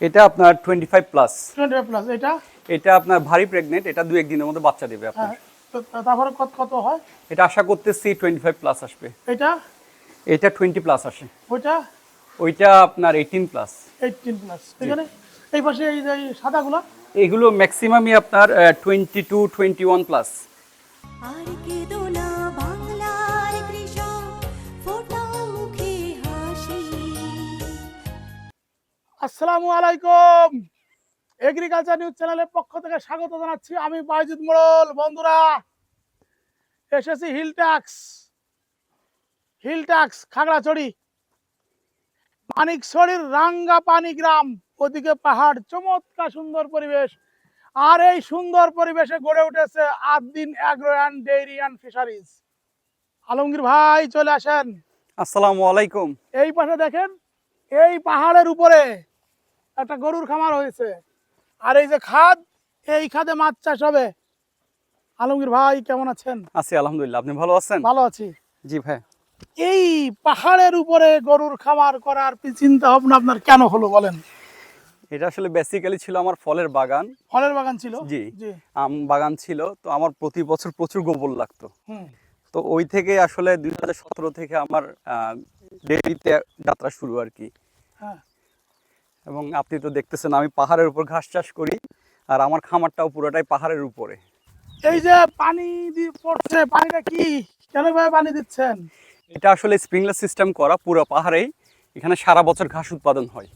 এটা আপনার twenty five plus twenty five plus এটা? এটা আপনার ভারী প্রেগনেন্ট এটা দু একদিনের মধ্যে বাচ্চা দেবে আপনার। হ্যাঁ তো তারপরে কত কত হয়? এটা আশা করতেছি টোয়েন্টি ফাইভ প্লাস আসবে। এটা? এটা টোয়েন্টি প্লাস আসে। ওইটা? ওইটা আপনার এইটিন প্লাস এইটিন প্লাস এখানে এই পাশে এই যে এই সাদাগুলো? এগুলো ম্যাক্সিমামই আপনার twenty two twenty one plus আর কেঁদো আসসালামু আলাইকুম। এগ্রিকালচার নিউজ চ্যানেলের পক্ষ থেকে স্বাগত জানাচ্ছি আমি বাইজুদ মোড়ল। বন্ধুরা এসেছি hill tracts hill tracts Khagrachari মানিকছড়ির Ranga Pani গ্রাম ওদিকে পাহাড় চমৎকার সুন্দর পরিবেশ। আর এই সুন্দর পরিবেশে গড়ে উঠেছে Adin agro and dairy and fisheries Alamgir ভাই চলে আসেন। আসসালামু আলাইকুম। এই পাশে দেখেন এই পাহাড়ের উপরে একটা গরুর খামার হয়েছে। আর এই যে খাদ এই খাদে মাছ চাষ হবে। আলমগীর ভাই কেমন আছেন? আছি আলহামদুলিল্লাহ। আপনি ভালো আছেন? ভালো আছি। জি ভাই। এই পাহাড়ের উপরে গরুর খামার করার চিন্তা ভাবনা আপনার কেন হলো বলেন? এটা আসলে বেসিক্যালি ছিল আমার ফলের বাগান। ফলের বাগান ছিল? জি। আম বাগান ছিল তো আমার প্রতি বছর প্রচুর গোবর লাগতো। তো ওই থেকে আসলে দুই হাজার সতেরো থেকে আমার ডেরিতে যাত্রা শুরু আর কি। হ্যাঁ। এবং আপনি তো দেখতেছেন আমি পাহাড়ের উপর ঘাস চাষ করি আর আমার খামারটাও পুরোটাই পাহাড়ের উপরে। এই যে পানি পড়ছে পানিটা কি? কেন ভাবে পানি দিচ্ছেন? এটা আসলে স্প্রিংলার সিস্টেম করা পুরো পাহাড়েই এখানে সারা বছর ঘাস উৎপাদন হয়।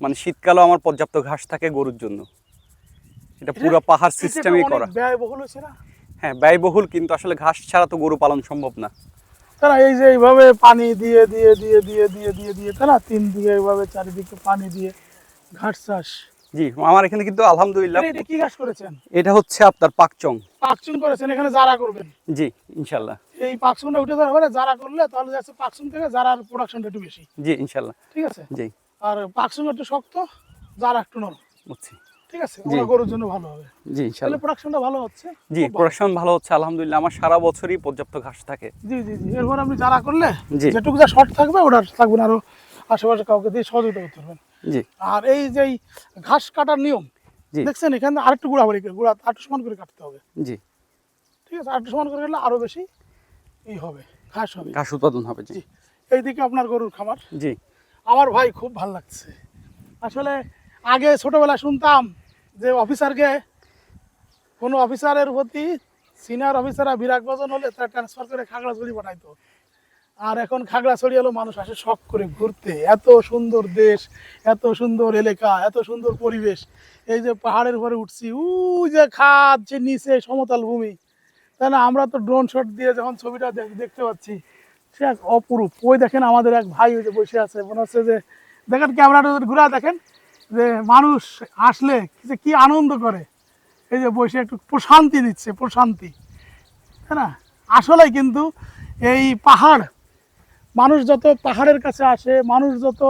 মানে শীতকালেও আমার পর্যাপ্ত ঘাস থাকে গরুর জন্য। এটা পুরো পাহাড় সিস্টেমই করা। ব্যয়বহুল হ্যাঁ ব্যয়বহুল কিন্তু আসলে ঘাস ছাড়া তো গরু পালন সম্ভব না। তারা এই যে এইভাবে পানি দিয়ে দিয়ে দিয়ে দিয়ে দিয়ে দিয়ে দিয়ে তারা তিন দিকে এইভাবে চারিদিকে পানি দিয়ে ঘাট চাষ। জি আমার এখানে কিন্তু আলহামদুলিল্লাহ এটা- কি ঘাস করেছেন? এটা হচ্ছে আপনার পাকচং। পাকচুন করেছেন এখানে যারা করবেন। জি ইনশাল্লাহ। এই পাকচুনটা উঠে যাওয়ার পরে যারা করলে তাহলে যাচ্ছে পাকচুন থেকে যারার প্রোডাকশনটা একটু বেশি। জি ইনশাল্লাহ। ঠিক আছে? জি। আর পাকচুন একটু শক্ত যারা একটু নরম। বুঝছি। ঠিক আছে গরুর জন্য ভালো হবে। জি প্রোডাকশনটা ভালো হচ্ছে জি। প্রোডাকশন ভালো। হচ্ছে আলহামদুলিল্লাহ। আমার সারা বছরই পর্যাপ্ত ঘাস থাকে। জি জি জি। এরপর আপনি যারা করলে। যেটুকু যা শর্ট থাকবে ওটা থাকবে আরও আশেপাশে কাউকে দিয়ে সহযোগিতা করতে পারবেন। জি। আর এই যে ঘাস কাটার নিয়ম দেখছেন এখানে আরেকটু গুঁড়া বাড়ি গুঁড়া আরেকটু সমান করে কাটতে হবে। জি। ঠিক আছে আরেকটু সমান করে কাটলে আরও বেশি এই হবে ঘাস হবে। ঘাস উৎপাদন হবে জি। এইদিকে আপনার গরুর খামার। জি। আমার ভাই খুব ভালো লাগছে। আসলে আগে ছোটবেলায় শুনতাম যে অফিসারকে কোনো অফিসারের প্রতি সিনিয়র অফিসাররা বিরাট বজন হলে তারা ট্রান্সফার করে খাগড়াছড়ি পাঠাইতো। আর এখন খাগড়াছড়ি হলো মানুষ আসে শখ করে ঘুরতে। এত সুন্দর দেশ, এত সুন্দর এলাকা, এত সুন্দর পরিবেশ। এই যে পাহাড়ের উপরে উঠছি উ যে খাদ, যে নিচে সমতল ভূমি। তাই না, আমরা তো ড্রোন শট দিয়ে যখন ছবিটা দেখ- দেখতে পাচ্ছি, সে এক অপরূপ। ওই দেখেন আমাদের এক ভাই ওই যে বসে আছে, মনে হচ্ছে যে, দেখেন ক্যামেরাটা ঘুরে দেখেন। যে মানুষ আসলে যে কি আনন্দ করে এই যে বসে একটু প্রশান্তি দিচ্ছে প্রশান্তি। তাই না? আসলে কিন্তু এই পাহাড় মানুষ যত পাহাড়ের কাছে আসে মানুষ যত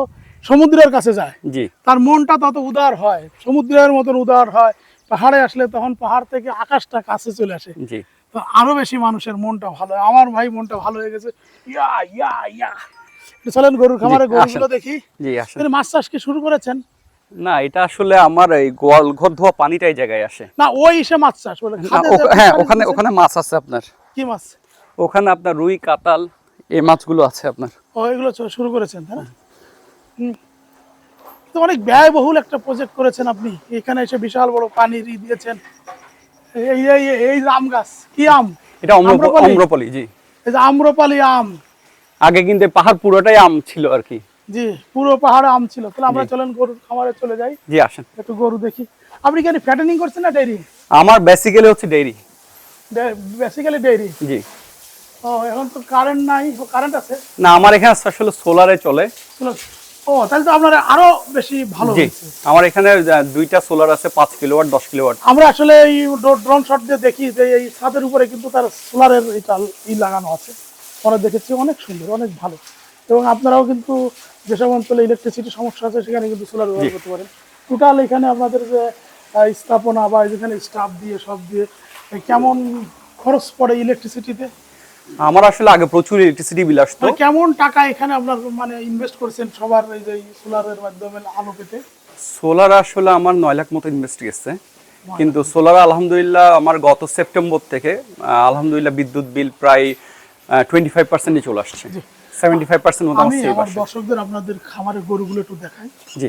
সমুদ্রের কাছে যায় জি। তার মনটা তত উদার হয় সমুদ্রের মতন উদার হয়। পাহাড়ে আসলে তখন পাহাড় থেকে আকাশটা কাছে চলে আসে। জি। তো আরও বেশি মানুষের মনটা ভালো হয়। আমার ভাই মনটা ভালো হয়ে গেছে। ইয়া ইয়া ইয়া। চলেন গরুর খামারে গরুগুলো দেখি। জি মাছ চাষ কি শুরু করেছেন? না এটা আসলে আমার এই গোয়াল ঘর ধোয়া পানিটাই জায়গায় আসে। না ওই সে মাছ চাষ হ্যাঁ ওখানে ওখানে মাছ আছে আপনার। কি মাছ? ওখানে আপনার রুই কাতাল এই মাছগুলো আছে আপনার। ও এগুলো শুরু করেছেন তাই না। তো অনেক ব্যয়বহুল একটা প্রজেক্ট করেছেন আপনি। এখানে এসে বিশাল বড় পানির ই দিয়েছেন। এই এই এই আম গাছ কি আম? এটা আম্রপালি? জি। এই যে আম্রপালি আম। আগে কিন্তু পাহাড় পুরোটাই আম ছিল আর কি। জি পুরো পাহাড়ে আম ছিল। তাহলে আমরা চলেন গরুর খামারে চলে যাই। জি আসেন। একটু গরু দেখি। আপনি কি ফ্যাটেনিং করছেন না ডেইরি আমার বেসিক্যালি হচ্ছে ডেইরি বেসিক্যালি ডেইরি জি। ও এখন তো কারেন্ট নাই কারেন্ট আছে? না আমার এখানে আসলে সোলারে চলে। ও তাহলে তো আপনার আরও বেশি ভালো হয়েছে। আমার এখানে দুইটা সোলার আছে পাঁচ কিলোওয়াট দশ কিলোওয়াট আমরা আসলে এই ড্রোন শট দিয়ে দেখি যে এই ছাদের উপরে কিন্তু তার সোলারের এটা ই লাগানো আছে। পরে দেখেছি অনেক সুন্দর অনেক ভালো। এবং আপনারাও কিন্তু যেসব অঞ্চলে ইলেকট্রিসিটি সমস্যা আছে সেখানে কিন্তু সোলার ব্যবহার করতে পারেন। টোটাল এখানে আপনাদের যে স্থাপনা বা যেখানে স্টাফ দিয়ে সব দিয়ে কেমন খরচ পড়ে ইলেকট্রিসিটিতে আমার আসলে আগে প্রচুর ইলেকট্রিসিটি বিল আসতো। মানে কেমন টাকা এখানে আপনার মানে ইনভেস্ট করেছেন সবার এই যে সোলারের মাধ্যমে আলো পেতে? সোলার আসলে আমার নয় লাখ মতো ইনভেস্ট গেছে। কিন্তু সোলার আলহামদুলিল্লাহ আমার গত সেপ্টেম্বর থেকে আলহামদুলিল্লাহ বিদ্যুৎ বিল প্রায় টোয়েন্টি ফাইভ পার্সেন্টে চলে আসছে। সেভেন্টি ফাইভ পার্সেন্ট মতো আমার আমি আমার দর্শকদের আপনাদের খামারের গরুগুলো একটু দেখাই। জি।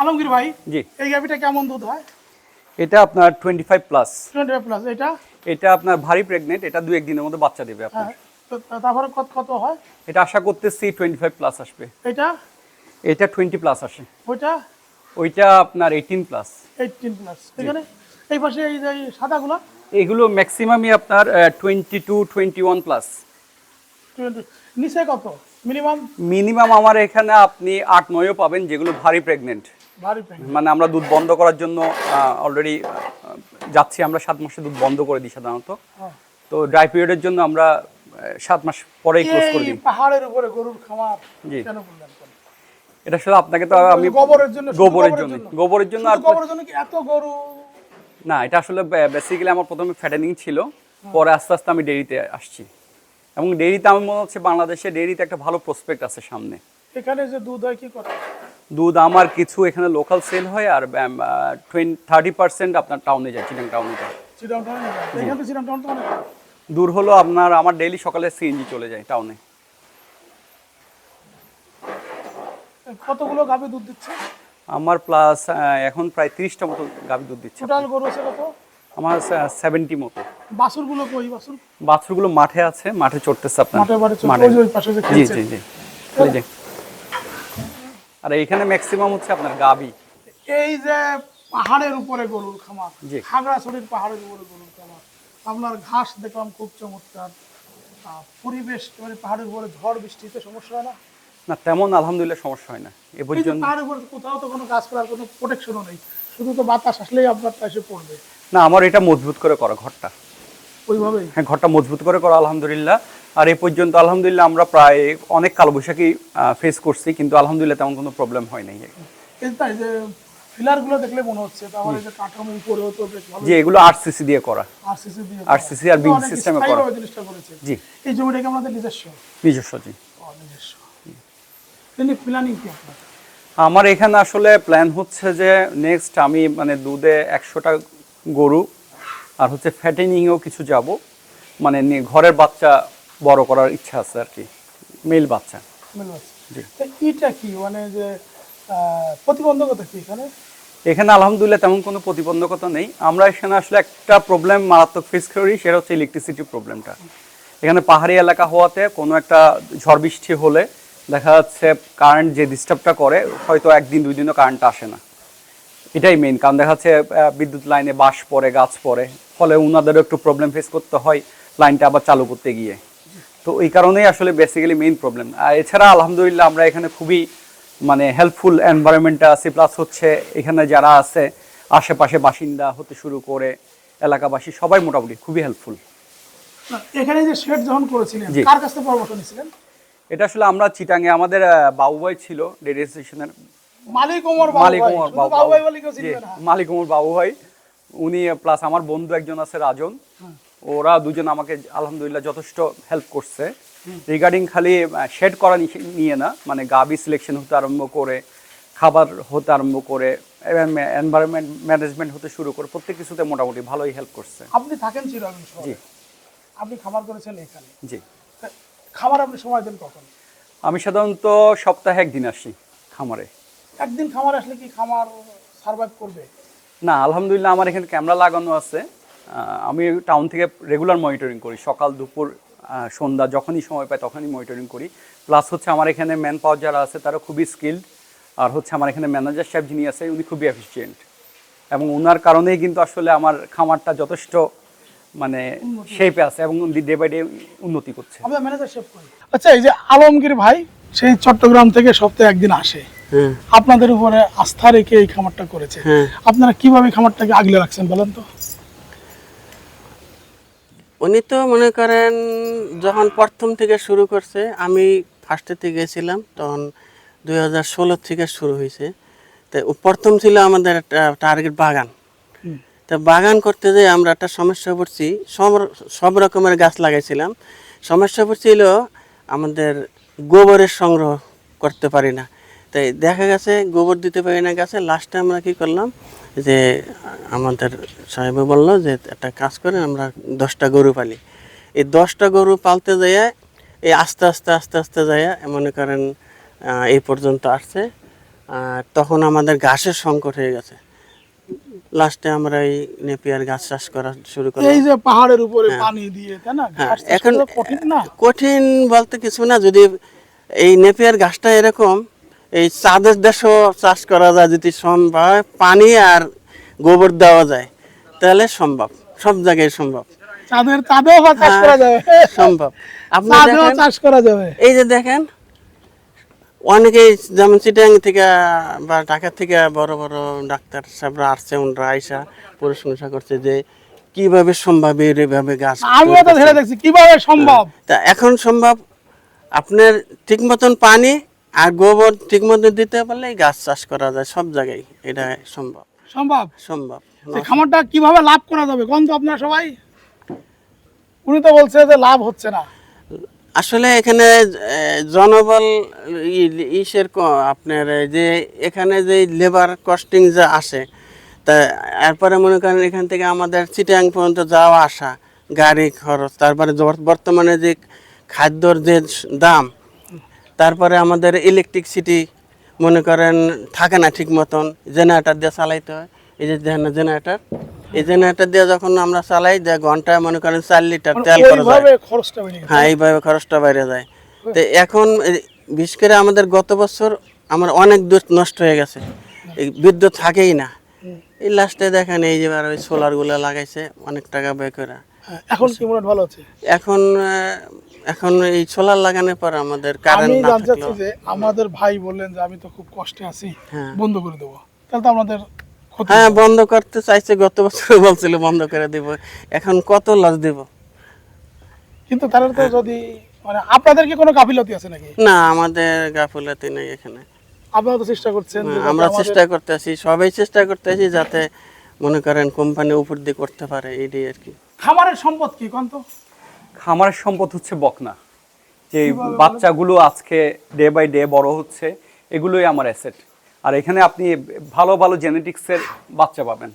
আলমগীর ভাই জি। এই গাভিটা কেমন দুধ হয়? এটা আপনার twenty five plus twenty five plus এটা? এটা আপনার ভারী প্রেগনেন্ট এটা দু একদিনের মধ্যে বাচ্চা দেবে আপনার হ্যাঁ তারপরে কত কত হয়? এটা আশা করতেছি টোয়েন্টি ফাইভ প্লাস আসবে। এটা? এটা টোয়েন্টি প্লাস আসে। ওইটা? ওইটা আপনার এইটিন প্লাস এইটিন প্লাস এখানে এই পাশে এই যে সাদাগুলো? এগুলো ম্যাক্সিমামই আপনার twenty two twenty one plus twenty নিচে কত? মিনিমাম মিনিমাম আমার এখানে আপনি আট নয়ও পাবেন যেগুলো ভারী প্যাকেট মানে আমরা দুধ বন্ধ করার জন্য অলরেডি যাচ্ছি আমরা সাত মাসে দুধ বন্ধ করে দিই সাধারণত। হ্যাঁ। তো ড্রাই পিরিয়ডের জন্য আমরা সাত মাস পরেই ক্লোজ করে দিই। পাহাড়ের উপরে গরুর খামার জি। এটা আসলে আপনাকে তো আমি গোবরের জন্য গোবরের জন্য গোবরের জন্য আর শুধু গোবরের জন্য কি এত গরু? না এটা আসলে বেসিক্যালি আমার প্রথমে ফ্যাটেনিং ছিল পরে আস্তে আস্তে আমি ডেরিতে আসছি। এবং ডেরিতে আমার মনে হচ্ছে বাংলাদেশে ডেরিতে একটা ভালো প্রসপেক্ট আছে সামনে। এখানে যে দুধ হয় কি করে? দুধ আমার কিছু এখানে লোকাল সেল হয় আর থার্টি পার্সেন্ট আপনার টাউনে যায় চিটাং টাউনে যায়। দূর। হলো আপনার আমার ডেইলি সকালে সিএনজি চলে যায় টাউনে কতগুলো গাভী দুধ দিচ্ছে? আমার প্লাস এখন প্রায় তিরিশটা মতো গাভী দুধ দিচ্ছে। টোটাল গরু আছে কত? আমার সেভেন্টি মতো। বাছুরগুলো কই বাছুর? বাছুরগুলো মাঠে আছে মাঠে চড়তেছে আপনার। মাঠে মাঠে জি জি জি। আর এখানে ম্যাক্সিমাম হচ্ছে আপনার গাবি। এই যে পাহাড়ের উপরে গরুর খামার। খাগড়াছড়ির পাহাড়ের উপরে গরুর খামার আপনার ঘাস দেখলাম খুব চমৎকার। পরিবেশ মানে পাহাড়ের উপরে ঝড় বৃষ্টিতে সমস্যা হয় না? না তেমন আলহামদুলিল্লাহ সমস্যা হয় না। এ পর্যন্ত পাহাড়ের উপরে কোথাও তো কোনো গাছপালার কোনো প্রোটেকশনও নেই। শুধু তো বাতাস আসলেই আপনার এসে পড়বে। না আমার এটা মজবুত করে করা ঘরটা। ওইভাবেই। হ্যাঁ ঘরটা মজবুত করে করা আলহামদুলিল্লাহ। আর এই পর্যন্ত আলহামদুলিল্লাহ আমরা প্রায় অনেক কালবৈশাখী ফেস করছি কিন্তু আলহামদুলিল্লাহ তেমন কোনো প্রবলেম হয় নাই। এই তাই যে ফিলারগুলো দেখলে মনে হচ্ছে তারপরে যে কাঠামো উপরেও তো বেশ ভালো যে এগুলো আরসিসি দিয়ে করা। আরসিসি দিয়ে RCC আর beam system করা। জিনিসটা করেছে। জি। এই জমিটা আমাদের নিজস্ব? নিজস্ব জি। নিজস্ব। কিন্তু প্ল্যানিং কি আপনার? আমার এখানে আসলে প্ল্যান হচ্ছে যে নেক্সট আমি মানে দুধে একশোটা গরু আর হচ্ছে ফ্যাটেনিংয়েও কিছু যাব। মানে ঘরের বাচ্চা বড় করার ইচ্ছা আছে আর কি। মেল বাচ্চা। এটা কি? মানে যে প্রতিবন্ধকতা কি এখানে? এখানে আলহামদুলিল্লাহ তেমন কোনো প্রতিবন্ধকতা নেই। আমরা এখানে আসলে একটা প্রবলেম মারাত্মক ফেস করি সেটা হচ্ছে ইলেকট্রিসিটি প্রবলেমটা এখানে পাহাড়ি এলাকা হওয়াতে কোনো একটা ঝড় বৃষ্টি হলে দেখা যাচ্ছে কারেন্ট যে ডিস্টার্বটা করে হয়তো একদিন দুই দিনও কারেন্টটা আসে না। এটাই মেইন কারণ দেখা যাচ্ছে বিদ্যুৎ লাইনে বাঁশ পড়ে গাছ পড়ে। ফলে ওনাদেরও একটু প্রবলেম ফেস করতে হয় লাইনটা আবার চালু করতে গিয়ে। তো এই কারণেই আসলে বেসিক্যালি মেইন প্রবলেম আর এছাড়া আলহামদুলিল্লাহ আমরা এখানে খুবই মানে হেল্পফুল এনভায়রনমেন্টে আছি প্লাস হচ্ছে এখানে যারা আছে আশেপাশে বাসিন্দা হতে শুরু করে এলাকাবাসী সবাই মোটামুটি খুবই হেল্পফুল এখানে যে শেড যখন করেছিলেন কার কাছ থেকে পরামর্শ নিয়েছিলেন? এটা আসলে আমরা চিটাঙ্গে আমাদের বাবুভাই ছিল ডেরি স্টেশনের মালিক ওমর বাবু মালিক ভাই। ওমর মালিক ওমর বাবু ভাই উনি প্লাস আমার বন্ধু একজন আছে রাজন ওরা দুজন আমাকে আলহামদুলিল্লাহ যথেষ্ট হেল্প করছে। রিগার্ডিং খালি শেড করা নিয়ে না মানে গাবি সিলেকশন হতে আরম্ভ করে খাবার হতে আরম্ভ করে এনভায়রনমেন্ট ম্যানেজমেন্ট হতে শুরু করে প্রত্যেক কিছুতে মোটামুটি ভালোই হেল্প করছে। আপনি থাকেন চিরাগঞ্জ জি। আপনি খামার করেছেন এখানে? জি। তা খামার আপনি সময় দেন কখন? আমি সাধারণত সপ্তাহে একদিন আসি খামারে। একদিন খামার আসলে কি খামার সার্ভাইভ করবে? না আলহামদুলিল্লাহ আমার এখানে ক্যামেরা লাগানো আছে। আমি টাউন থেকে রেগুলার মনিটরিং করি। সকাল দুপুর সন্ধ্যা যখনই সময় পাই তখনই মনিটরিং করি। প্লাস হচ্ছে আমার এখানে ম্যান পাওয়ার যারা আছে তারা খুবই স্কিল্ড আর হচ্ছে আমার এখানে ম্যানেজার সাহেব যিনি আছে উনি খুবই এফিসিয়েন্ট এবং ওনার কারণেই কিন্তু আসলে আমার খামারটা যথেষ্ট মানে শেপে আছে এবং ডে বাই ডে উন্নতি করছে। ম্যানেজার আচ্ছা এই যে আলমগীর ভাই সেই চট্টগ্রাম থেকে সপ্তাহে একদিন আসে। আপনাদের উপরে আস্থা রেখে এই খামারটা করেছে। হ্যাঁ। আপনারা কীভাবে খামারটাকে আগলে রাখছেন বলেন তো? উনি তো মনে করেন যখন প্রথম থেকে শুরু করছে আমি ফার্স্টেতে গেছিলাম তখন দুই হাজার ষোলো থেকে শুরু হয়েছে। তো প্রথম ছিল আমাদের একটা টার্গেট বাগান। তো বাগান করতে যেয়ে আমরা একটা সমস্যা পড়ছি সব সব রকমের গাছ লাগাইছিলাম। সমস্যা পড়ছিল আমাদের গোবরের সংগ্রহ করতে পারি না। তাই দেখা গেছে গোবর দিতে পারি না গাছে। লাস্টে আমরা কি করলাম যে আমাদের সাহেব বলল যে একটা কাজ করে আমরা দশটা গরু পালি। এই দশটা গরু পালতে যাইয়া এই আস্তে আস্তে আস্তে আস্তে যাইয়া মনে করেন এই পর্যন্ত আসছে। আর তখন আমাদের ঘাসের সংকট হয়ে গেছে। লাস্টে আমরা এই নেপিয়ার গাছ চাষ করা শুরু করি এই যে পাহাড়ের উপরে পানি দিয়ে তাই না? হ্যাঁ, এখন কঠিন না। কঠিন বলতে কিছু না যদি এই নেপিয়ার গাছটা এরকম এই চাঁদের দেশও চাষ করা যায় যদি সম্ভব পানি আর গোবর দেওয়া যায় তাহলে সম্ভব। সব জায়গায় সম্ভব। চাঁদের চাঁদেও চাষ হ্যাঁ, করা যাবে। সম্ভব। আপনি চাষ করা যাবে। এই যে দেখেন অনেকেই যেমন চিটাং থেকে বা ঢাকা থেকে বড় বড় ডাক্তার সাহেবরা আসছে ওনারা আইসা প্রশংসা করছে যে কীভাবে সম্ভব এইভাবে গাছ আমিও তো ধরে দেখছি কীভাবে সম্ভব? তা এখন সম্ভব আপনার ঠিক মতন পানি আর গোবর ঠিক মতন দিতে পারলে গাছ চাষ করা যায় সব জায়গায় এটা সম্ভব। সম্ভব? সম্ভব। খামারটা কীভাবে লাভ করা যাবে? তো আপনারা সবাই? উনি তো বলছে যে লাভ হচ্ছে না। আসলে এখানে জনবল ইসের আপনার এই যে এখানে যে লেবার কস্টিং যে আসে তা এরপরে মনে করেন এখান থেকে আমাদের চিটাং পর্যন্ত যাওয়া আসা গাড়ি খরচ তারপরে বর্তমানে যে খাদ্যর যে দাম তারপরে আমাদের ইলেকট্রিসিটি মনে করেন থাকে না ঠিক মতন জেনারেটার দিয়ে চালাইতে হয়। এই যে জেনারেটার এই জেনারেটার দিয়ে যখন আমরা চালাই যে ঘন্টায় মনে করেন চার লিটার মানে তেল গেছে। হ্যাঁ এইভাবে খরচটা বাইরে যায়। তো এখন বিশেষ করে আমাদের গত বছর আমার অনেক দূর নষ্ট হয়ে গেছে। বিদ্যুৎ থাকেই না। এই লাস্টে দেখেন এই যে ওই সোলারগুলো লাগাইছে অনেক টাকা ব্যয় করে। হ্যাঁ, এখন কি মনে হয় ভালো আছে? এখন এখন এই সোলার লাগানোর পর আমাদের কারেন্ট আমি না জানতে চাচ্ছি থাকলেও যে আমাদের ভাই বললেন যে আমি তো খুব কষ্টে আছি হ্যাঁ। বন্ধ করে দেবো। তাহলে তো আমাদের ক্ষতি হ্যাঁ বন্ধ করতে চাইছে গত বছর বলছিল বন্ধ করে দিব। এখন কত লস দেব? কিন্তু তাহলে তো হ্যাঁ। যদি মানে আপনাদের কি কোনো গাফিলতি আছে নাকি? না আমাদের গাফুলাতি নেই এখানে। আপনারা তো চেষ্টা করছেন যে হ্যাঁ, যাতে আমরা আমাদের- চেষ্টা করতেছি সবাই চেষ্টা করতেছি যাতে মনে করেন কোম্পানি উপর দিয়ে করতে পারে এইটাই আর কি। খামারের সম্পদ কি কোন তো? খামারের সম্পদ হচ্ছে বকনা। যে বাচ্চাগুলো আজকে ডে বাই ডে বড় হচ্ছে এগুলোই আমার অ্যাসেট আর এখানে আপনি ভালো ভালো জেনেটিক্সের বাচ্চা পাবেন।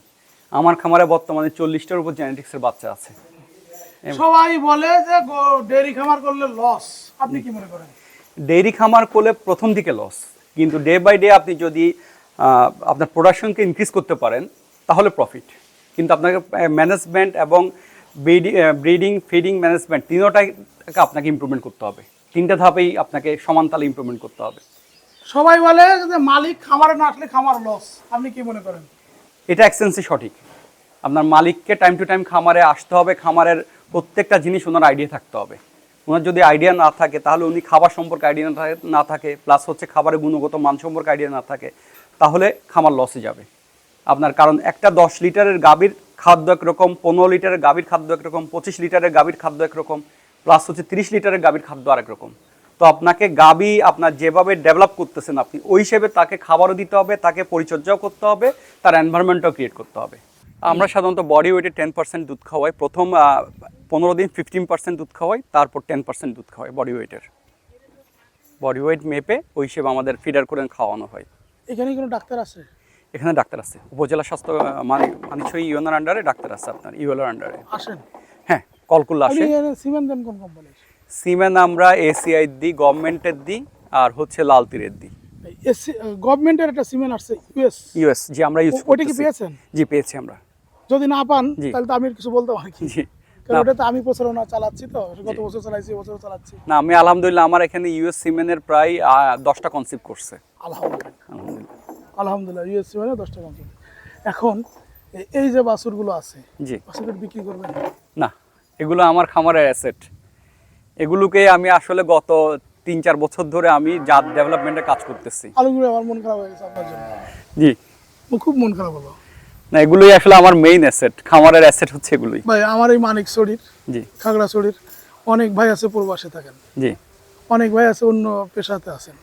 আমার খামারে বর্তমানে চল্লিশটার উপর জেনেটিক্সের বাচ্চা আছে। সবাই বলে যে ডেয়ারি খামার করলে লস আপনি কি মনে করেন? ডেইরি খামার করলে প্রথম দিকে লস কিন্তু ডে বাই ডে আপনি যদি আপনার প্রোডাকশনকে ইনক্রিজ করতে পারেন তাহলে প্রফিট কিন্তু আপনাকে ম্যানেজমেন্ট এবং ব্রিডিং ফিডিং ম্যানেজমেন্ট তিনোটাকে আপনাকে ইমপ্রুভমেন্ট করতে হবে। তিনটা ধাপেই আপনাকে সমান তালে ইমপ্রুভমেন্ট করতে হবে। সবাই বলে যে মালিক খামারে না আসলে খামার লস আপনি কি মনে করেন? এটা এক্সেন্সি সঠিক। আপনার মালিককে টাইম টু টাইম খামারে আসতে হবে খামারের প্রত্যেকটা জিনিস ওনার আইডিয়া থাকতে হবে। ওনার যদি আইডিয়া না থাকে তাহলে উনি খাবার সম্পর্কে আইডিয়া না থাকে না থাকে প্লাস হচ্ছে খাবারের গুণগত মান সম্পর্কে আইডিয়া না থাকে তাহলে খামার লসে যাবে। আপনার কারণ একটা দশ লিটারের গাভীর খাদ্য একরকম পনেরো লিটারের গাভীর খাদ্য একরকম পঁচিশ লিটারের গাভীর খাদ্য একরকম প্লাস হচ্ছে তিরিশ লিটারের গাভীর খাদ্য আরেক রকম। তো আপনাকে গাবি আপনার যেভাবে ডেভেলপ করতেছেন আপনি, ওই হিসেবে তাকে খাবারও দিতে হবে, তাকে পরিচর্যাও করতে হবে, তার এনভায়রনমেন্টও ক্রিয়েট করতে হবে। আমরা সাধারণত বডি ওয়েটে টেন পার্সেন্ট দুধ খাওয়াই, প্রথম পনেরো দিন ফিফটিন পার্সেন্ট দুধ খাওয়াই, তারপর টেন পার্সেন্ট দুধ খাওয়াই বডি ওয়েটের বডি ওয়েট মেপে ওই হিসেবে আমাদের ফিডার করে খাওয়ানো হয়। এখানে কোনো ডাক্তার আছে? এখানে ডাক্তার আছে। উপজেলা স্বাস্থ্য আহ, মানে মানিকছই ইউএনআর আন্ডারে ডাক্তার আছে আপনার ইউএলআর আন্ডারে আসেন। হ্যাঁ কলকুল্লা আপনি আসে এখানে সিমেন্ট দেন কোন কোম্পানির সিমেন আমরা এসিআই দিই গভর্নমেন্টের দিই আর হচ্ছে লাল তীরের দিই গভর্নমেন্টের একটা সিমেন্ট আসছে ইউএস ইউএস জি আমরা ইউজ ওটা কি পেয়েছেন? জি পেয়েছি আমরা। যদি না পান তাহলে তো আমি কিছু বলতে পারি কি? জি। কারণ ওটা তো আমি প্রচারণা চালাচ্ছি তো গত বছর চালাইছি বছর চালাচ্ছি। না আমি আলহামদুলিল্লাহ আমার এখানে ইউএস সিমেনের প্রায় দশটা কনসেপ্ট করছে। আলহামদুলিল্লাহ। আলহামদুলিল্লাহ আলহামদুলিল্লাহ ইউএস সিমেন্টে দশটা কোম্পানি এখন এই যে বাছুরগুলো আছে জি। বাছুরগুলো বিক্রি করবেন? না এগুলো আমার খামারের অ্যাসেট এগুলোকে আমি আসলে গত তিন চার বছর ধরে আমি জাত ডেভেলপমেন্টে কাজ করতেছি। আলুগুলো আমার মন খারাপ হয়ে গেছে আপনার জন্য। জি। খুব মন খারাপ হলো। না এগুলোই আসলে আমার মেইন অ্যাসেট খামারের অ্যাসেট হচ্ছে এগুলোই। ভাই আমার এই মানিক শরীর জি। খাগড়াছড়ির অনেক ভাই আছে প্রবাসে থাকেন। জি। অনেক ভাই আছে অন্য পেশাতে আছেন।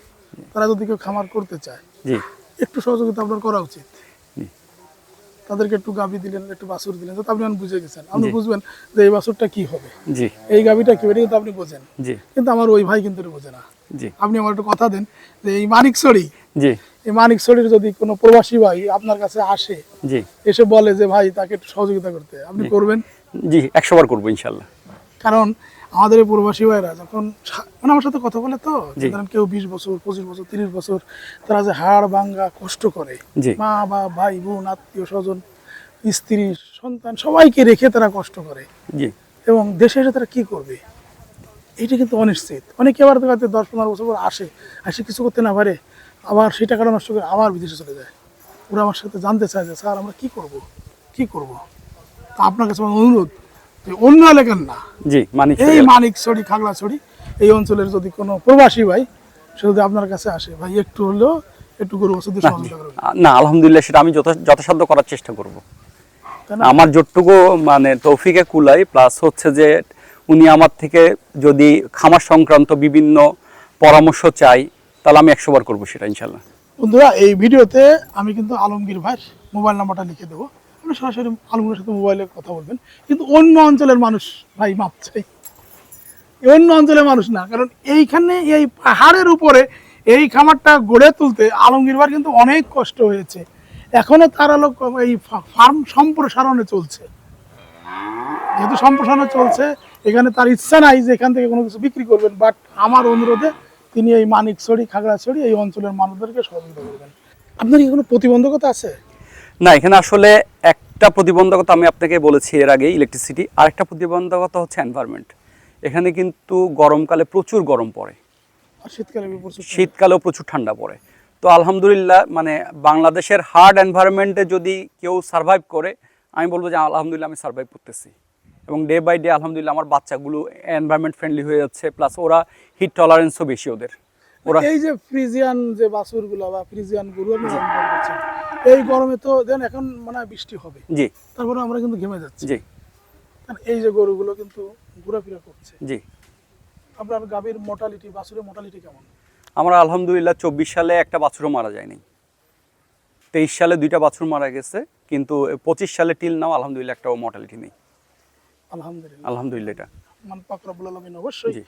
তারা যদি কেউ খামার করতে চায় জি। একটু সহযোগিতা আপনার করা উচিত। তাদেরকে একটু গাভি দিলেন একটু বাছুর দিলেন তো আপনি বুঝে গেছেন। আপনি বুঝবেন যে এই বাছুরটা কি হবে। জি। এই গাভিটা কি হবে কিন্তু আপনি বোঝেন। জি। কিন্তু আমার ওই ভাই কিন্তু বোঝে না। জি। আপনি আমার একটু কথা দেন যে এই মানিক ছড়ি জি। এই মানিক ছড়ির যদি কোনো প্রবাসী ভাই আপনার কাছে আসে জি। এসে বলে যে ভাই তাকে একটু সহযোগিতা করতে। আপনি করবেন? জি একশো বার করব ইনশাল্লাহ। কারণ আমাদের প্রবাসী ভাইরা যখন মানে আমার সাথে কথা বলে তো। ধরেন কেউ বিশ বছর পঁচিশ বছর তিরিশ বছর তারা যে হাড় ভাঙ্গা কষ্ট করে মা বা ভাই বোন আত্মীয় স্বজন স্ত্রী সন্তান সবাইকে রেখে তারা কষ্ট করে। এবং দেশে এসে তারা কি করবে? এটা কিন্তু অনিশ্চিত। অনেকে আবার দেখা যাচ্ছে দশ পনেরো বছর পর আসে আসে কিছু করতে না পারে আবার সেই টাকাটা নষ্ট করে আবার বিদেশে চলে যায়। ওরা আমার সাথে জানতে চায় যে স্যার আমরা কি করব? কি করব? তা আপনার কাছে আমার অনুরোধ অন্য এলাকার না। জি মানিক এই মানিক ছড়ি খাগড়া ছড়ি এই অঞ্চলের যদি কোনো প্রবাসী ভাই সে যদি আপনার কাছে আসে ভাই একটু হলেও একটু গরু সহযোগিতা করবেন। না আলহামদুলিল্লাহ সেটা আমি যথাসাধ্য করার চেষ্টা করব। আমার যতটুকু মানে তৌফিকে কুলাই প্লাস হচ্ছে যে উনি আমার থেকে যদি খামার সংক্রান্ত বিভিন্ন পরামর্শ চাই তাহলে আমি একশো বার করব সেটা ইনশাল্লাহ। বন্ধুরা এই ভিডিওতে আমি কিন্তু আলমগীর ভাইয়ের মোবাইল নাম্বারটা লিখে দেবো। আপনি সরাসরি আলমগীরের সাথে মোবাইলে কথা বলবেন। কিন্তু অন্য অঞ্চলের মানুষ ভাই মাপ চাই অন্য অঞ্চলের মানুষ না, কারণ এইখানে এই পাহাড়ের উপরে এই খামারটা গড়ে তুলতে আলমগীর ভাইয়ের কিন্তু অনেক কষ্ট হয়েছে। এখনও তারা লোক এই ফার্ম সম্প্রসারণে চলছে। যেহেতু সম্প্রসারণ চলছে, এখানে তার ইচ্ছা নাই যে এখান থেকে কোনো কিছু বিক্রি করবেন বাট আমার অনুরোধে তিনি এই মানিকছড়ি, খাগড়াছড়ি এই অঞ্চলের মানুষদেরকে সহযোগিতা করবেন। আপনার কি কোনো প্রতিবন্ধকতা আছে? না এখানে আসলে একটা প্রতিবন্ধকতা আমি আপনাকে বলেছি এর আগে ইলেকট্রিসিটি আরেকটা প্রতিবন্ধকতা হচ্ছে এনভায়রনমেন্ট এখানে কিন্তু গরমকালে প্রচুর গরম পড়ে। শীতকালে শীতকালেও প্রচুর ঠান্ডা পড়ে। তো আলহামদুলিল্লাহ মানে বাংলাদেশের হার্ড এনভায়রনমেন্টে যদি কেউ সার্ভাইভ করে আমি বলব যে আলহামদুলিল্লাহ আমি সার্ভাইভ করতেছি। এবং ডে বাই ডে আলহামদুলিল্লাহ আমার বাচ্চাগুলো এনভায়রনমেন্ট ফ্রেন্ডলি হয়ে যাচ্ছে প্লাস ওরা হিট টলারেন্সও বেশি ওদের। ওরা এই যে ফ্রিজিয়ান যে বাছুরগুলো বা ফ্রিজিয়ান গরু আপনি করছেন এই গরমে তো দেন এখন মানে বৃষ্টি হবে। জি। তারপরে আমরা কিন্তু ঘেমে যাচ্ছি। জি। এই যে গরুগুলো কিন্তু ঘোরাফেরা করছে। জি। আপনার গাভীর মোটালিটি বাছুরের মোটালিটি কেমন? আমরা আলহামদুলিল্লাহ চব্বিশ সালে একটা বাছুরও মারা যায়নি। তেইশ সালে দুইটা বাছুর মারা গেছে কিন্তু পঁচিশ সালে টিল নাও আলহামদুলিল্লাহ একটাও মর্টালিটি নেই। আলহামদুলিল্লাহ। আলহামদুলিল্লাহ এটা। মান পাকরাবুল আলমিন অবশ্যই। জি।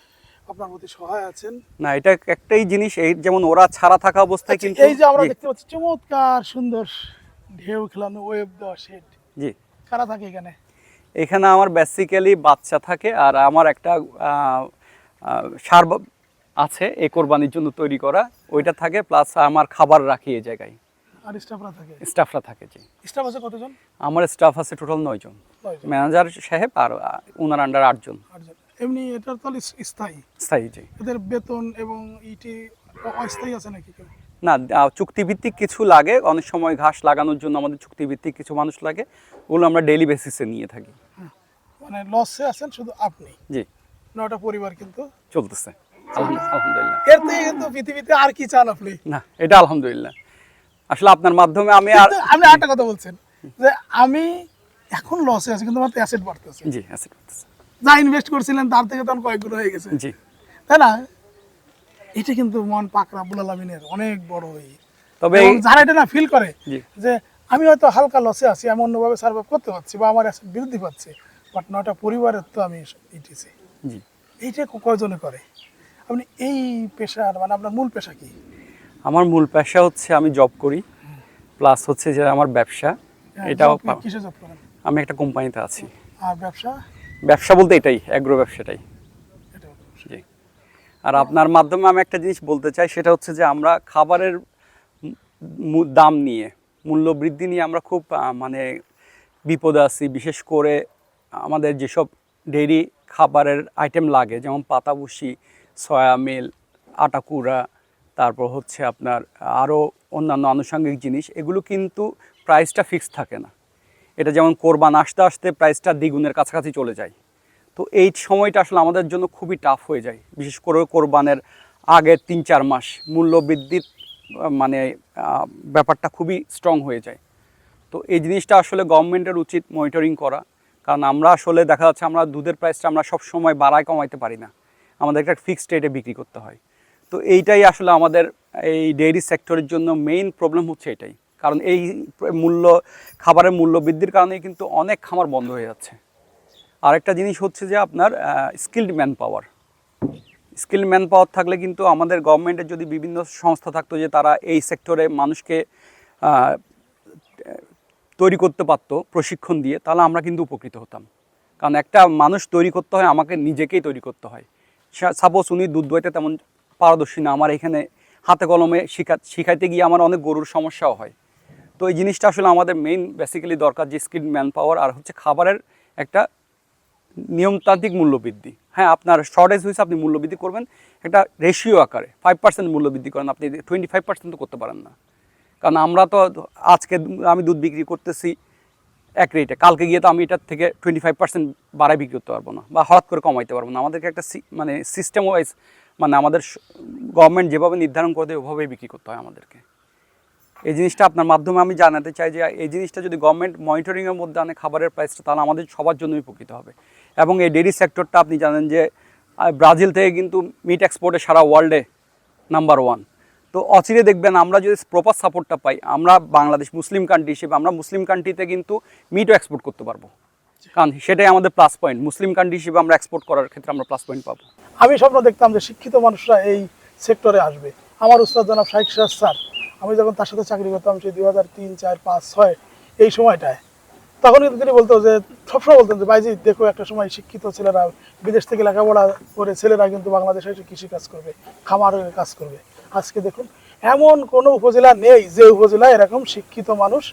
আপনার প্রতি সহায় আছেন। না এটা একটাই জিনিস এই যেমন ওরা ছাড়া থাকা অবস্থায় আচ্ছা, কিন্তু এই যে আমরা দেখতে পাচ্ছি চমৎকার সুন্দর ঢেউ খেলানো ওয়েব দেওয়া শেড জি। কারা থাকে এখানে? এখানে আমার বেসিক্যালি বাচ্চা থাকে আর আমার একটা সার আছে এ কোরবানির জন্য তৈরি করা। ওইটা থাকে প্লাস আমার খাবার রাখি এই জায়গায়। আর স্টাফরা থাকে? স্টাফরা থাকে জি। স্টাফ আছে কতজন? আমার স্টাফ আছে টোটাল নয়জন। ম্যানেজার সাহেব আর ওনার আন্ডার আটজন। আটজন। এমনি এটার তো স্থায়ী? স্থায়ী জি। এদের বেতন এবং ইটি অস্থায়ী আছে নাকি কেউ? না চুক্তিভিত্তিক কিছু লাগে। অনেক সময় ঘাস লাগানোর জন্য আমাদের চুক্তিভিত্তিক কিছু মানুষ লাগে। ওগুলো আমরা ডেইলি বেসিসে নিয়ে থাকি। মানে লসে আছেন শুধু আপনি? জি। নয়টা পরিবার কিন্তু? চলতেছে। আলহামদুলিল্লাহ। এর থেকে কিন্তু পৃথিবীতে আর কি চান আপনি? না এটা আলহামদুলিল্লাহ। আসলে আপনার মাধ্যমে আমি আর আপনি একটা কথা বলছেন যে আমি এখন লসে আছি কিন্তু মাত্র অ্যাসেট বাড়তেছে। জি asset বাড়তেছে। যা ইনভেস্ট করছিলেন তার থেকে তখন কয়েক গুণ হয়ে গেছে। জি। তাই না? এটা কিন্তু মন পাক রাবুল আলমিনের অনেক বড় এই। তবে যারা এটা না ফিল করে যে আমি হয়তো হালকা লসে আছি আমি অন্যভাবে সার্ভাইভ করতে পারছি বা আমার বৃদ্ধি পাচ্ছে বাট নয়টা পরিবারের তো আমি ইটিছি জি। এইটা কয়জনে করে? আপনি এই পেশার মানে আপনার মূল পেশা কি? আমার মূল পেশা হচ্ছে আমি জব করি প্লাস হচ্ছে যে আমার ব্যবসা। এটাও জব করেন? আমি একটা কোম্পানিতে আছি। আর ব্যবসা? ব্যবসা বলতে এটাই অ্যাগ্রো ব্যবসাটাই আর আপনার মাধ্যমে আমি একটা জিনিস বলতে চাই, সেটা হচ্ছে যে আমরা খাবারের দাম নিয়ে, মূল্য বৃদ্ধি নিয়ে আমরা খুব মানে বিপদে আছি। বিশেষ করে আমাদের যেসব ডেইরি খাবারের আইটেম লাগে, যেমন পাতাবুসি সয়া মিল আটা কুড়া তারপর হচ্ছে আপনার আরও অন্যান্য আনুষঙ্গিক জিনিস, এগুলো কিন্তু প্রাইসটা ফিক্স থাকে না। এটা যেমন কোরবান আসতে আসতে প্রাইসটা দ্বিগুণের কাছাকাছি চলে যায়। তো এই সময়টা আসলে আমাদের জন্য খুবই টাফ হয়ে যায়। বিশেষ করে কোরবানের আগের তিন চার মাস মূল্য বৃদ্ধির মানে ব্যাপারটা খুবই স্ট্রং হয়ে যায়। তো এই জিনিসটা আসলে গভর্নমেন্টের উচিত মনিটরিং করা। কারণ আমরা আসলে দেখা যাচ্ছে আমরা দুধের প্রাইসটা আমরা সব সময় বাড়ায় কমাইতে পারি না। আমাদের একটা ফিক্সড রেটে বিক্রি করতে হয়। তো এইটাই আসলে আমাদের এই ডেইরি সেক্টরের জন্য মেইন প্রবলেম হচ্ছে এটাই। কারণ এই মূল্য, খাবারের মূল্য বৃদ্ধির কারণে কিন্তু অনেক খামার বন্ধ হয়ে যাচ্ছে। আরেকটা জিনিস হচ্ছে যে আপনার skilled man power skilled man power থাকলে কিন্তু আমাদের গভর্নমেন্টের যদি বিভিন্ন সংস্থা থাকতো যে তারা এই সেক্টরে মানুষকে তৈরি করতে পারতো, প্রশিক্ষণ দিয়ে, তাহলে আমরা কিন্তু উপকৃত হতাম। কারণ একটা মানুষ তৈরি করতে হয়, আমাকে নিজেকেই তৈরি করতে হয়। সাপোজ উনি দুধ দোয়াইতে তেমন পারদর্শী না, আমার এখানে হাতে কলমে শিখা, শিখাইতে গিয়ে আমার অনেক গরুর সমস্যাও হয়। তো এই জিনিসটা আসলে আমাদের মেইন বেসিক্যালি দরকার যে স্কিল ম্যান পাওয়ার আর হচ্ছে খাবারের একটা নিয়মতান্ত্রিক মূল্যবৃদ্ধি। হ্যাঁ আপনার শর্টেজ হয়েছে আপনি মূল্যবৃদ্ধি করবেন। একটা রেশিও আকারে ফাইভ পার্সেন্ট মূল্যবৃদ্ধি করেন, আপনি টোয়েন্টি ফাইভ পার্সেন্ট তো করতে পারেন না। কারণ আমরা তো আজকে আমি দুধ বিক্রি করতেছি এক রেটে কালকে গিয়ে তো আমি এটার থেকে টোয়েন্টি ফাইভ পার্সেন্ট বাড়ায় বিক্রি করতে পারব না বা হঠাৎ করে কমাইতে পারব না। আমাদেরকে একটা মানে সিস্টেম ওয়াইজ মানে আমাদের গভর্নমেন্ট যেভাবে নির্ধারণ করে দেয়, ওভাবেই বিক্রি করতে হয় আমাদেরকে। এই জিনিসটা আপনার মাধ্যমে আমি জানাতে চাই যে এই জিনিসটা যদি গভর্নমেন্ট মনিটরিংয়ের মধ্যে আনে, খাবারের প্রাইসটা তাহলে আমাদের সবার জন্যই উপকৃত হবে। এবং এই ডেইরি সেক্টরটা আপনি জানেন যে ব্রাজিল থেকে কিন্তু মিট এক্সপোর্টে সারা ওয়ার্ল্ডে নাম্বার ওয়ান তো অচিরে দেখবেন আমরা যদি প্রপার সাপোর্টটা পাই, আমরা বাংলাদেশ মুসলিম কান্ট্রি হিসেবে, আমরা মুসলিম কান্ট্রিতে কিন্তু মিটও এক্সপোর্ট করতে পারব। কারণ সেটাই আমাদের প্লাস পয়েন্ট মুসলিম কান্ট্রি হিসেবে আমরা এক্সপোর্ট করার ক্ষেত্রে আমরা প্লাস পয়েন্ট পাবো। আমি স্বপ্ন দেখতাম যে শিক্ষিত মানুষরা এই সেক্টরে আসবে। আমার উস্তাদ জনাব শাহিক স্যার আমি যখন তার সাথে চাকরি করতাম সেই দুই হাজার তিন, চার, পাঁচ, ছয়, এই সময়টায়, তখন কিন্তু তিনি বলতো যে, সবসময় বলতেন যে, ভাইজি, দেখো একটা সময় শিক্ষিত ছেলেরা, বিদেশ থেকে লেখাপড়া করে ছেলেরা কিন্তু বাংলাদেশে এসে কৃষি কাজ করবে, খামারের কাজ করবে। আজকে দেখুন, এমন কোনো উপজেলা নেই যে উপজেলায় এরকম শিক্ষিত মানুষ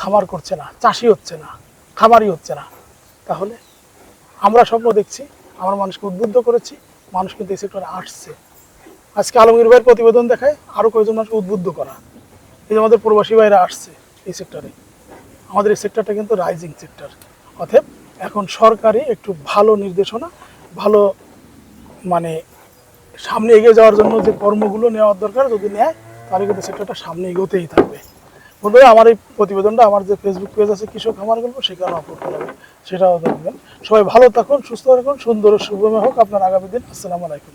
খামার করছে না, চাষি হচ্ছে না খামারই হচ্ছে না। তাহলে আমরা স্বপ্ন দেখছি, আমরা মানুষকে উদ্বুদ্ধ করেছি, মানুষ কিন্তু এই সেক্টরে আসছে। আজকে আলমগীর ভাইয়ের প্রতিবেদন দেখায় আরও কয়েকজন মানুষকে উদ্বুদ্ধ করা। এই যে আমাদের প্রবাসী ভাইরা আসছে এই সেক্টরে আমাদের এই সেক্টরটা কিন্তু রাইজিং সেক্টর অতএব এখন সরকারি একটু ভালো নির্দেশনা, ভালো মানে সামনে এগিয়ে যাওয়ার জন্য যে কর্মগুলো নেওয়ার দরকার যদি নেয়, তাহলে কিন্তু সেক্টরটা সামনে এগোতেই থাকবে। বন্ধুরা আমার এই প্রতিবেদনটা, আমার যে ফেসবুক পেজ আছে কৃষক আমার গল্প সেখানে আপলোড করা হবে, সেটাও দেখবেন। সবাই ভালো থাকুন, সুস্থ থাকুন, সুন্দর শুভময় হোক। আপনার আগামী দিন, আসসালামু আলাইকুম।